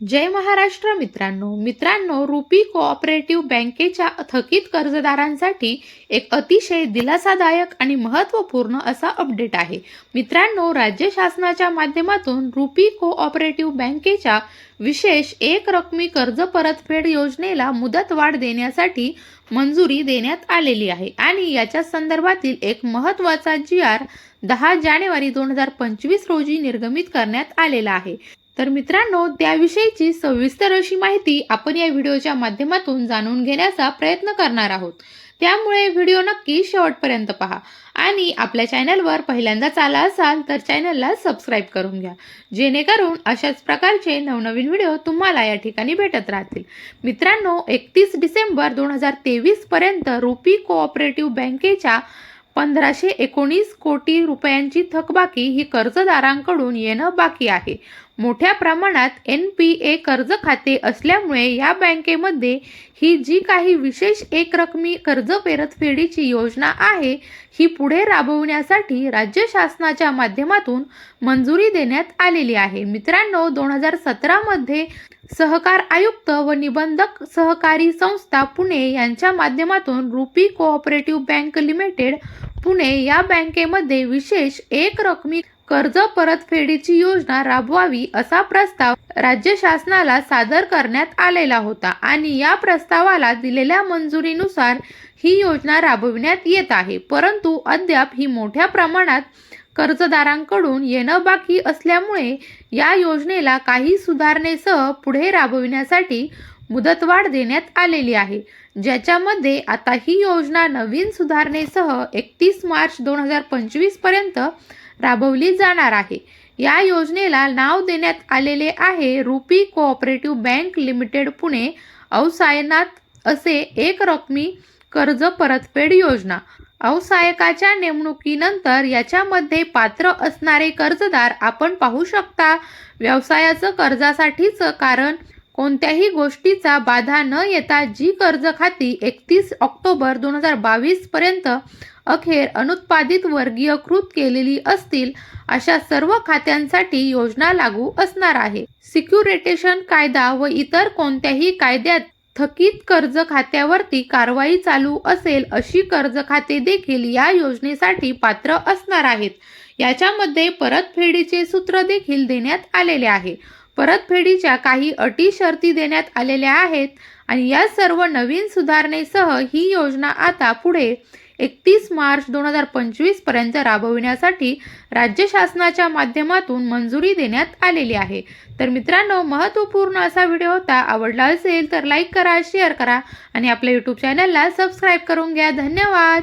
जय महाराष्ट्र मित्रांनो. मित्रांनो RuPay cooperative बँकेच्या थकीत कर्जदारांसाठी एक अतिशय दिलासादायक आणि महत्त्वपूर्ण असा अपडेट आहे. मित्रांनो राज्य शासनाच्या माध्यमातून रुपी कोऑपरेटिव्ह बँकेच्या विशेष एक रकमी कर्ज परतफेड योजनेला मुदतवाढ देण्यासाठी मंजुरी देण्यात आलेली आहे. आणि याच्या संदर्भातील एक महत्त्वाचा जी आर दहा जानेवारी दोन हजार पंचवीस रोजी निर्गमित करण्यात आलेला आहे. तर मित्रांनो त्याविषयीची सविस्तर अशी माहिती आपण या व्हिडिओच्या माध्यमातून जाणून घेण्याचा प्रयत्न करणार आहोत. त्यामुळे व्हिडिओ नक्की शेवटपर्यंत पहा आणि आपल्या चॅनलवर पहिल्यांदाच आला असाल तर चॅनलला सबस्क्राईब करून घ्या. जेणेकरून अशाच प्रकारचे नवनवीन व्हिडिओ तुम्हाला या ठिकाणी भेटत राहतील. मित्रांनो एकतीस डिसेंबर दोन हजार तेवीसपर्यंत रुपी कोऑपरेटिव्ह बँकेच्या पंधराशे एकोणीस कोटी रुपयांची थकबाकी ही कर्जदारांकडून येणं बाकी आहे. मोठ्या प्रमाणात एन पी ए कर्ज खाते असल्यामुळे या बँकेमध्ये ही जी काही विशेष एकरकमी कर्ज परतफेडीची योजना आहे ही पुढे राबवण्यासाठी राज्य शासनाच्या माध्यमातून मंजुरी देण्यात आलेली आहे. मित्रांनो दोन हजार सतरामध्ये सहकार आयुक्त व निबंधक सहकारी संस्था पुणे यांच्या माध्यमातून rupee cooperative bank limited Pune या बँकेमध्ये विशेष एक रकमी कर्ज परतफेडीची योजना राबवावी असा प्रस्ताव राज्य शासनाला सादर करण्यात आलेला होता आणि या प्रस्तावाला दिलेल्या मंजुरीनुसार ही योजना राबविण्यात येत आहे. परंतु अद्याप ही मोठ्या प्रमाणात कर्जदारांकडून येणं बाकी असल्यामुळे या योजनेला काही सुधारणेसह पुढे राबविण्यासाठी मुदतवाढ देण्यात आलेली आहे. ज्याच्यामध्ये आता ही योजना नवीन सुधारणेसह एकतीस मार्च दोन हजार पंचवीसपर्यंत राबवली जाणार आहे. या योजनेला नाव देण्यात आलेले आहे rupee cooperative bank limited Pune अवसायनात असे एक रकमी कर्ज परतफेड योजना. अवसायकाच्या नेमणुकीनंतर याच्यामध्ये पात्र असणारे कर्जदार आपण पाहू शकता. व्यवसायाचं कर्जासाठीच कारण कोणत्याही गोष्टीचा बाधा न येता जी कर्ज खाती एकतीस ऑक्टोबर दोन हजार बावीस पर्यंत अखेर अनुत्पादित वर्गीयकृत केलेली असतील अशा सर्व खात्यांसाठी योजना लागू असणार आहे. सिक्युरिटेशन कायदा व इतर कोणत्याही कायद्यात थकीत कर्ज खात्यावरती कारवाई चालू असेल अशी कर्ज खाते देखील या योजनेसाठी पात्र असणार आहेत. याच्यामध्ये परतफेडीचे सूत्र देखील देण्यात आलेले आहे. परतफेडीच्या काही अटी शर्ती देण्यात आलेल्या आहेत आणि या सर्व नवीन सुधारणेसह ही योजना आता पुढे एकतीस मार्च दोन हजार पंचवीसपर्यंत राबविण्यासाठी राज्य शासनाच्या माध्यमातून मंजुरी देण्यात आलेली आहे. तर मित्रांनो महत्त्वपूर्ण असा व्हिडिओ होता आवडला असेल तर लाईक करा शेअर करा आणि आपल्या यूट्यूब चॅनलला सबस्क्राईब करून घ्या. धन्यवाद!